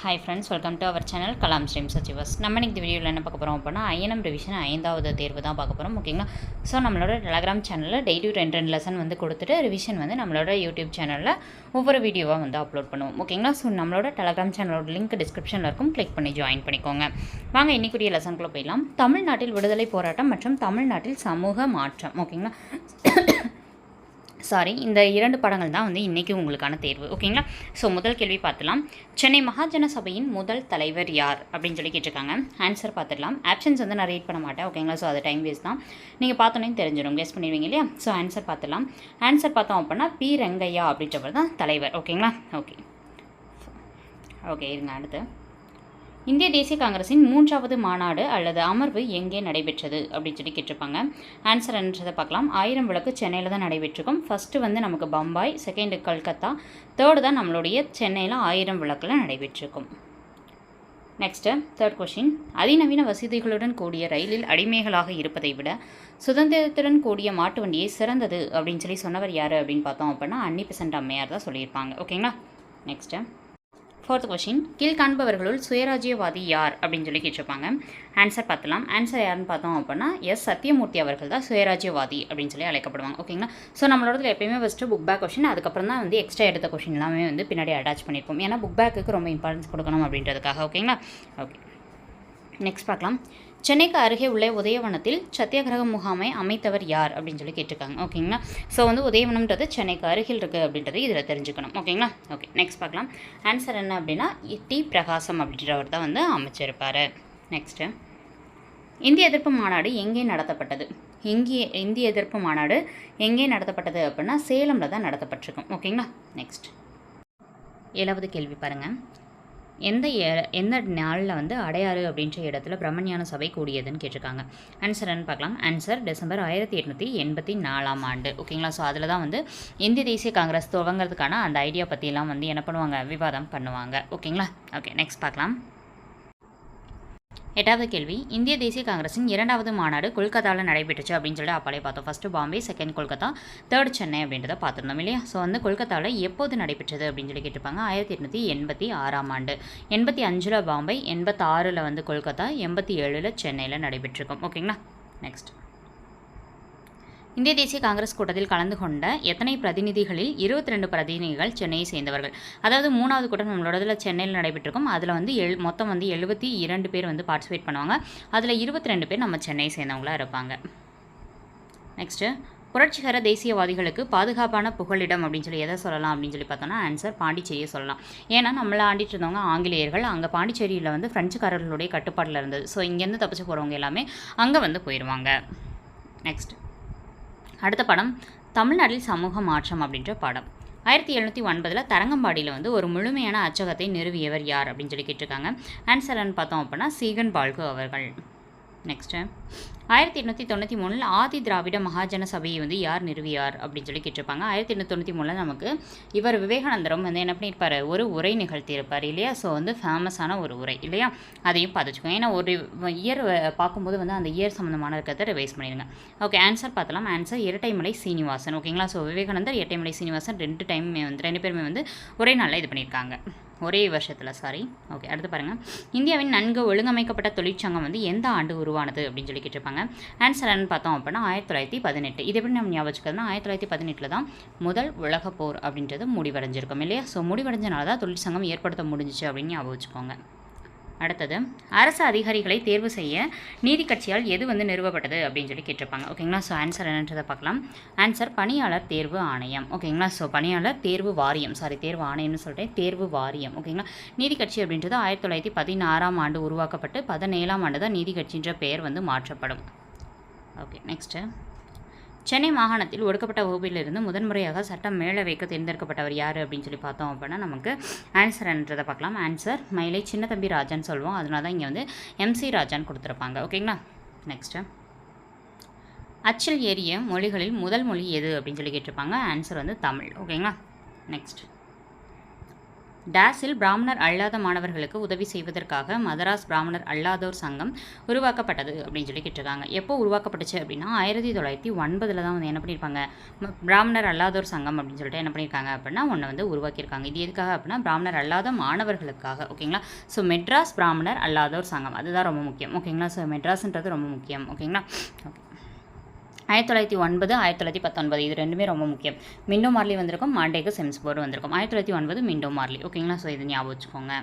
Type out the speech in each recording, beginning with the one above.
Hi friends welcome to our channel Kalam stream சச்சிவாஸ் நம்ம இந்த வீடியோவில் என்ன பார்க்க போகிறோம் அப்படின்னா ஐஎன்எம் ரிவிஷன் ஐந்தாவது தேர்வு தான் பார்க்க போகிறோம் ஓகேங்களா ஸோ நம்மளோட டெலகிராம் சேனலில் டெய்லி ரெண்டு ரெண்டு லெசன் வந்து கொடுத்துட்டு ரிவிஷன் வந்து நம்மளோட யூடியூப் சேனலில் ஒவ்வொரு வீடியோவாக வந்து அப்லோட் பண்ணுவோம் ஓகேங்களா ஸோ நம்மளோட டெலகிராம் சேனலோட லிங்க் டிஸ்கிரிப்ஷனில் இருக்கும் கிளிக் பண்ணி ஜாயின் பண்ணிக்கோங்க. வாங்க இன்னைக்குரிய லெசனுக்குள்ளே போயிடலாம். தமிழ்நாட்டில் விடுதலை போராட்டம் மற்றும் தமிழ்நாட்டில் சமூக மாற்றம் ஓகேங்களா சாரி இந்த இரண்டு படங்கள் தான் வந்து இன்றைக்கி உங்களுக்கான தேர்வு. ஓகேங்களா ஸோ முதல் கேள்வி பார்த்துலாம் சென்னை மகாஜன சபையின் முதல் தலைவர் யார்? அப்படின்னு சொல்லி கேட்டிருக்காங்க. ஆன்சர் பார்த்துடலாம். ஆப்ஷன்ஸ் வந்து நான் ரீட் பண்ண மாட்டேன். ஓகேங்களா ஸோ அது டைம் வேஸ்ட் தான். நீங்கள் பார்த்தோன்னே தெரிஞ்சிடும். கெஸ் பண்ணிடுவீங்க இல்லையா? ஸோ ஆன்சர் பார்த்துடலாம். ஆன்சர் பார்த்தோம் அப்படின்னா பி ரங்கையா அப்படின்றவர் தான் தலைவர். ஓகேங்களா ஓகே ஓகே இருங்க அடுத்து. இந்திய தேசிய காங்கிரஸின் மூன்றாவது மாநாடு அல்லது அமர்வு எங்கே நடைபெற்றது அப்படின்னு சொல்லி கேட்டிருப்பாங்க. ஆன்சர் என்னன்றதை பார்க்கலாம். ஆயிரம் விளக்கு சென்னையில் தான் நடைபெற்றிருக்கும். ஃபஸ்ட்டு வந்து நமக்கு பம்பாய் செகண்டு கல்கத்தா தேர்டு தான் நம்மளுடைய சென்னையில் ஆயிரம் விளக்கில் நடைபெற்றிருக்கும். நெக்ஸ்ட்டு தேர்ட் கொஷின் அதிநவீன வசதிகளுடன் கூடிய ரயிலில் அடிமைகளாக இருப்பதை விட சுதந்திரத்துடன் கூடிய மாட்டு வண்டியை சிறந்தது அப்படின்னு சொல்லி சொன்னவர் யார் அப்படின்னு பார்த்தோம் அப்படின்னா அன்னி பெசன்ட் அம்மையார் தான் சொல்லியிருப்பாங்க. ஓகேங்களா நெக்ஸ்ட்டு ஃபோர்த் கொஷின் கீழ்காண்பவர்களுள் சுயராஜ்யவாதி யார்? அப்படின்னு சொல்லி கேட்டிருப்பாங்க. ஆன்சர் பார்த்தலாம். ஆன்சர் யாருன்னு பார்த்தோம் அப்படின்னா எஸ். சத்யமூர்த்தி அவர்கள் தான் சுயராஜ்யவாதி அப்படின்னு சொல்லி அழைக்கப்படுவாங்க. ஓகேங்களா ஸோ நம்மளோட எப்பயுமே ஃபஸ்ட்டு புக் பேக் கொஷின் அதுக்கப்புறம் தான் வந்து எக்ஸ்ட்ரா எடுத்த கொஷின் எல்லாமே வந்து பின்னாடி அட்டாச் பண்ணியிருப்போம். ஏன்னா புக் பேக்குக்கு ரொம்ப இம்பார்ட்டன்ஸ் கொடுக்கணும் அப்படின்றதுக்காக. ஓகேங்களா ஓகே நெக்ஸ்ட் பார்க்கலாம். சென்னைக்கு அருகே உள்ள உதயவனத்தில் சத்தியாகிரக முகாமை அமைத்தவர் யார் அப்படின்னு சொல்லி கேட்டிருக்காங்க. ஓகேங்களா? ஸோ வந்து உதயவனம்ன்றது சென்னைக்கு அருகில் இருக்குது அப்படின்றது இதில் தெரிஞ்சுக்கணும். ஓகேங்களா? ஓகே நெக்ஸ்ட் பார்க்கலாம். ஆன்சர் என்ன அப்படின்னா டி பிரகாசம் அப்படின்றவர் தான் வந்து அமைச்சிருப்பார். நெக்ஸ்ட்டு இந்திய எதிர்ப்பு மாநாடு எங்கே நடத்தப்பட்டது? இங்கே இந்திய எதிர்ப்பு மாநாடு எங்கே நடத்தப்பட்டது அப்படின்னா சேலமில் தான் நடத்தப்பட்டிருக்கும். ஓகேங்களா? நெக்ஸ்ட் ஏழாவது கேள்வி பாருங்கள் எந்த எந்த நாளில் வந்து அடையாறு அப்படின்ற இடத்துல பிரம்மஞான சபை கூடியதுன்னு கேட்டிருக்காங்க. ஆன்சர் என்ன பார்க்கலாம். ஆன்சர் டிசம்பர் ஆயிரத்தி எட்நூற்றி எண்பத்தி நாலாம் ஆண்டு. ஓகேங்களா ஸோ அதில் தான் வந்து இந்திய தேசிய காங்கிரஸ் துவங்கிறதுக்கான அந்த ஐடியா பற்றிலாம் வந்து என்ன பண்ணுவாங்க? விவாதம் பண்ணுவாங்க. ஓகேங்களா ஓகே நெக்ஸ்ட் பார்க்கலாம். எட்டாவது கேள்வி. இந்திய தேசிய காங்கிரஸின் இரண்டாவது மாநாடு கொல்கத்தாவில் நடைபெற்றுச்சு அப்படின்னு சொல்லிட்டு அப்பாலே பார்த்தோம். First Bombay second Kolkata third Chennai அப்படின்றத பார்த்துருந்தோம் இல்லையா? ஸோ வந்து கொல்கத்தாவில் எப்போது நடைபெற்றது அப்படின்னு சொல்லி கேட்டிருப்பாங்க. ஆயிரத்தி எட்நூற்றி எண்பத்தி ஆறாம் ஆண்டு. எண்பத்தி அஞ்சில் பாம்பே எண்பத்தாறில் வந்து கொல்கத்தா எண்பத்தி ஏழில் சென்னையில் நடைபெற்றிருக்கும். ஓகேங்களா நெக்ஸ்ட் இந்திய தேசிய காங்கிரஸ் கூட்டத்தில் கலந்து கொண்ட எத்தனை பிரதிநிதிகளில் இருபத்தி ரெண்டு பிரதிநிதிகள் சென்னையை சேர்ந்தவர்கள்? அதாவது மூணாவது கூட்டம் நம்மளோட இதில் சென்னையில் நடைபெற்றிருக்கும். அதில் வந்து எழு மொத்தம் வந்து எழுபத்தி இரண்டு பேர் வந்து பார்ட்டிசிபேட் பண்ணுவாங்க. அதில் இருபத்தி ரெண்டு பேர் நம்ம சென்னையை சேர்ந்தவங்களாக இருப்பாங்க. நெக்ஸ்ட்டு புரட்சிகர தேசியவாதிகளுக்கு பாதுகாப்பான புகலிடம் அப்படின்னு சொல்லி எதை சொல்லலாம் அப்படின்னு சொல்லி பார்த்தோம்னா ஆன்சர் பாண்டிச்சேரியை சொல்லலாம். ஏன்னா நம்மளை ஆண்டிட்டு இருந்தவங்க ஆங்கிலேயர்கள். அங்கே பாண்டிச்சேரியில் வந்து ஃப்ரெஞ்சுக்காரர்களுடைய கட்டுப்பாட்டில் இருந்தது. ஸோ இங்கேருந்து தப்பிச்சு போகிறவங்க எல்லாமே அங்கே வந்து போயிடுவாங்க நெக்ஸ்ட் அடுத்த படம் தமிழ்நாட்டில் சமூக மாற்றம் அப்படின்ற படம். ஆயிரத்தி எழுநூற்றி ஒன்பதில் தரங்கம்பாடியில் வந்து ஒரு முழுமையான அச்சகத்தை நிறுவியவர் யார் அப்படின்னு சொல்லி கேட்டிருக்காங்க. ஆன்சர் பார்த்தோம் அப்படின்னா சீகன் பால்கு அவர்கள். Next eh? ஆயிரத்தி எண்ணூற்றி தொண்ணூற்றி மூணில் ஆதி திராவிட மகாஜன சபையை வந்து யார் நிறுவியார் அப்படின்னு சொல்லி கேட்டிருப்பாங்க. ஆயிரத்தி எண்ணூற்றி தொண்ணூற்றி மூணில் நமக்கு இவர் விவேகானந்தரும் வந்து என்ன பண்ணியிருப்பார்? ஒரு உரை நிகழ்த்தியிருப்பார் இல்லையா? ஸோ வந்து ஃபேமஸான ஒரு உரை இல்லையா? அதையும் பார்த்துச்சுக்கோங்க ஏன்னா ஒரு இயர் பார்க்கும்போது வந்து அந்த இயர் சம்மந்தமான இருக்கிறத ரிவைஸ் பண்ணிடுங்க. ஓகே ஆன்சர் பார்த்தலாம். ஆன்சர் இரட்டைமலை சீனிவாசன் ஓகேங்களா ஸோ விவேகானந்தர் இரட்டைமலை சீனிவாசன் ரெண்டு டைமுமே வந்து ரெண்டு பேருமே வந்து ஒரே நாளில் இது பண்ணியிருக்காங்க. ஒரே வருஷத்தில் சாரி ஓகே அடுத்து பாருங்கள் இந்தியாவின் நன்கு ஒழுங்கமைக்கப்பட்ட தொழிற்சங்கம் வந்து எந்த ஆண்டு உருவானது அப்படின்னு சொல்லி கேட்டிருப்பாங்க. ஆன்சர் என்னன்னு பார்த்தோம் அப்படின்னா ஆயிரத்தி தொள்ளாயிரத்தி பதினெட்டு. இது எப்படி நம்ம ஞாபகம் ஆயிரத்தி தொள்ளாயிரத்தி பதினெட்டில் தான் முதல் உலக போர் அப்படின்றது முடிவடைஞ்சிருக்கும் இல்லையா? ஸோ முடிவடைஞ்சனால தான் தொழிற்சங்கம் ஏற்படுத்த முடிஞ்சிச்சு அப்படின்னு ஞாபகம் வச்சுக்கோங்க. அடுத்தது அரசு அதிகாரிகளை தேர்வு செய்ய நீதி கட்சியால் எது வந்து நிறுவப்பட்டது அப்படின்னு சொல்லி கேட்டிருப்பாங்க. ஓகேங்களா ஸோ ஆன்சர் என்னன்றதை பார்க்கலாம். ஆன்சர் பணியாளர் தேர்வு ஆணையம். ஓகேங்களா ஸோ பணியாளர் தேர்வு வாரியம். சாரி தேர்வு ஆணையம்னு சொல்லிட்டேன் தேர்வு வாரியம். ஓகேங்களா நீதி கட்சி அப்படின்றது ஆயிரத்தி தொள்ளாயிரத்தி பதினாறாம் ஆண்டு உருவாக்கப்பட்டு பதினேழாம் ஆண்டு தான் நீதி கட்சின்ற பெயர் வந்து மாற்றப்படும். ஓகே நெக்ஸ்ட்டு சென்னை மாகாணத்தில் ஒடுக்கப்பட்ட வகுப்பிலிருந்து முதன்முறையாக சட்டம் மேலவைக்கு தேர்ந்தெடுக்கப்பட்டவர் யார் அப்படின்னு சொல்லி பார்த்தோம் அப்படின்னா நமக்கு ஆன்சர் என்றதை பார்க்கலாம். ஆன்சர் மயிலை சின்னத்தம்பி ராஜான்னு சொல்லுவோம் அதனால தான் இங்கே வந்து எம்சி ராஜான்னு கொடுத்துருப்பாங்க. ஓகேங்களா நெக்ஸ்ட்டு அச்சில் ஏறிய மொழிகளில் முதல் மொழி எது அப்படின்னு சொல்லி கேட்டிருப்பாங்க. ஆன்சர் வந்து தமிழ். ஓகேங்களா நெக்ஸ்ட் டேஸில் பிராமணர் அல்லாத மாணவர்களுக்கு உதவி செய்வதற்காக மதராஸ் பிராமணர் அல்லாதோர் சங்கம் உருவாக்கப்பட்டது அப்படின்னு சொல்லி கேட்டிருக்காங்க. எப்போ உருவாக்கப்பட்டுச்சு அப்படின்னா ஆயிரத்தி தொள்ளாயிரத்தி ஒன்பதில் தான் வந்து என்ன பண்ணியிருப்பாங்க? ம- பிராமணர் அல்லாதோர் சங்கம் அப்படின்னு சொல்லிட்டு என்ன பண்ணியிருக்காங்க அப்படின்னா ஒன்று வந்து உருவாக்கியிருக்காங்க. இது எதுக்காக அப்படின்னா பிராமணர் அல்லாத மாணவர்களுக்காக ஓகேங்களா? ஸோ மெட்ராஸ் பிராமணர் அல்லாதோர் சங்கம். அதுதான் ரொம்ப முக்கியம். ஓகேங்களா? ஸோ மெட்ராஸ்ன்றது ரொம்ப முக்கியம். ஓகேங்களா? ஓகே ஆயிரத்தி தொள்ளாயிரத்தி ஒன்பது ஆயிரத்தி தொள்ளாயிரத்தி பத்தொன்பது. இது ரெண்டுமே ரொம்ப முக்கியம். மிண்டோ மார்லி வந்திருக்கும் மாண்டேக்கு செம்ஸ்போர்டு வந்திருக்கும். ஆயிரத்தி தொள்ளாயிரத்தி ஒன்பது மிண்டோ மார்லி ஓகேங்களா ஸோ இது ஞாபகம் வச்சுக்கோங்க.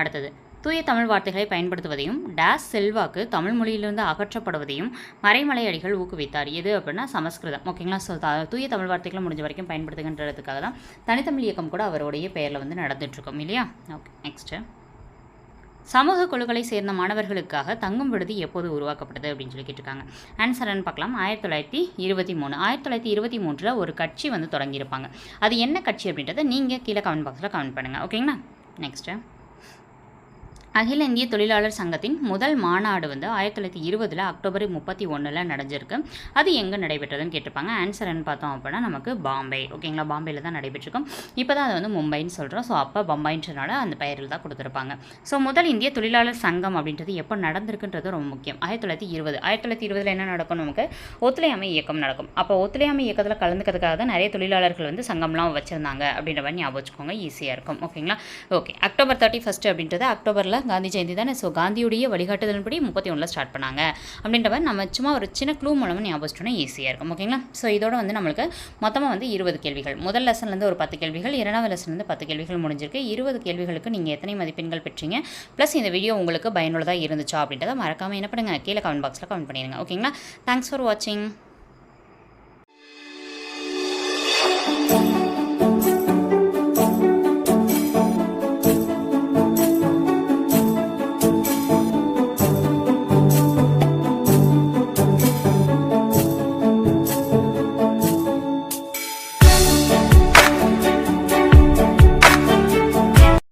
அடுத்தது தூய தமிழ் வார்த்தைகளை பயன்படுத்துவதையும் டேஸ் செல்வாக்கு தமிழ் மொழியிலிருந்து அகற்றப்படுவதையும் மறைமலை அடிகள் ஊக்குவித்தார். எது அப்படின்னா சமஸ்கிருதம். ஓகேங்களா ஸோ தூய தமிழ் வார்த்தைகளை முடிஞ்ச வரைக்கும் பயன்படுத்துகின்றதுக்காக தான் தனித்தமிழ் இயக்கம் கூட அவருடைய பெயரில் வந்து நடந்துட்டுருக்கோம். இல்லையா? ஓகே நெக்ஸ்ட்டு சமூக குழுக்களை சேர்ந்த மாணவர்களுக்காக தங்கும் விடுதி எப்போது உருவாக்கப்பட்டது அப்படின்னு சொல்லி கேட்டிருக்காங்க. ஆன்சர்னு பார்க்கலாம். ஆயிரத்தி தொள்ளாயிரத்தி இருபத்தி மூணு. ஆயிரத்தி தொள்ளாயிரத்தி இருபத்தி மூன்றில் ஒரு கட்சி வந்து தொடங்கியிருப்பாங்க. அது என்ன கட்சி அப்படின்றத நீங்கள் கீழே கமெண்ட் பாக்ஸில் கமெண்ட் பண்ணுங்கள் ஓகேங்களா நெக்ஸ்ட்டு அகில இந்திய தொழிலாளர் சங்கத்தின் முதல் மாநாடு வந்து ஆயிரத்தி தொள்ளாயிரத்தி இருபதில் அக்டோபர் முப்பத்தி ஒன்றில் நடந்திருக்கு அது எங்கே நடைபெற்றதுன்னு கேட்டிருப்பாங்க. ஆன்சர்னு பார்த்தோம் அப்படின்னா நமக்கு பாம்பே. ஓகேங்களா? பாம்பேயில் தான் நடைபெற்றிருக்கும். இப்போ தான் அது வந்து மும்பைன்னு சொல்கிறோம் ஸோ அப்போ பம்பாயின்றனால அந்த பெயரில் தான் கொடுத்துருப்பாங்க. ஸோ முதல் இந்திய தொழிலாளர் சங்கம் அப்படின்றது எப்போ நடந்திருக்குன்றது ரொம்ப முக்கியம். ஆயிரத்தி தொள்ளாயிரத்தி இருபது. ஆயிரத்தி தொள்ளாயிரத்தி இருபதில் என்ன நடக்கும்? நமக்கு ஒத்துழையாமை இயக்கம் நடக்கும். அப்போ ஒத்துழையாமை இயக்கத்தில் கலந்துக்கிறதுக்காக தான் நிறைய தொழிலாளர்கள் வந்து சங்கம்லாம் வச்சுருந்தாங்க அப்படின்ற மாதிரி ஞாபகம் வச்சுக்கோங்க. ஈஸியாக இருக்கும். ஓகேங்களா? ஓகே அக்டோபர் தேர்ட்டி ஃபஸ்ட்டு அப்படின்றது அக்டோபரில் காந்தி ஜெயந்தி தானே ஸோ காந்தியுடைய வழிகாட்டுதலின்படி முப்பத்தி ஒன்றில் ஸ்டார்ட் பண்ணாங்க. அப்படின்ற மாதிரி நம்ம சும்மா ஒரு சின்ன க்ளூ மூலமாக ஞாபகம் ஈஸியாக இருக்கும். ஓகேங்களா ஸோ இதோட வந்து நம்மளுக்கு மொத்தமாக வந்து இருபது கேள்விகள். முதல் லெசன்லேருந்து ஒரு பத்து கேள்விகள் இரண்டாவது லெசன்லேருந்து பத்து கேள்விகள் முடிஞ்சிருக்கு. இருபது கேள்விகளுக்கு நீங்கள் எத்தனை மதிப்பெண்கள் பெற்றீங்க? ப்ளஸ் இந்த வீடியோ உங்களுக்கு பயனுள்ளதாக இருந்துச்சா அப்படின்றத மறக்காமல் என்ன பண்ணுங்கள் கீழே கமெண்ட் பாக்ஸில் கமெண்ட் பண்ணிடுங்க. ஓகேங்களா தேங்க்ஸ் ஃபார் வாட்சிங்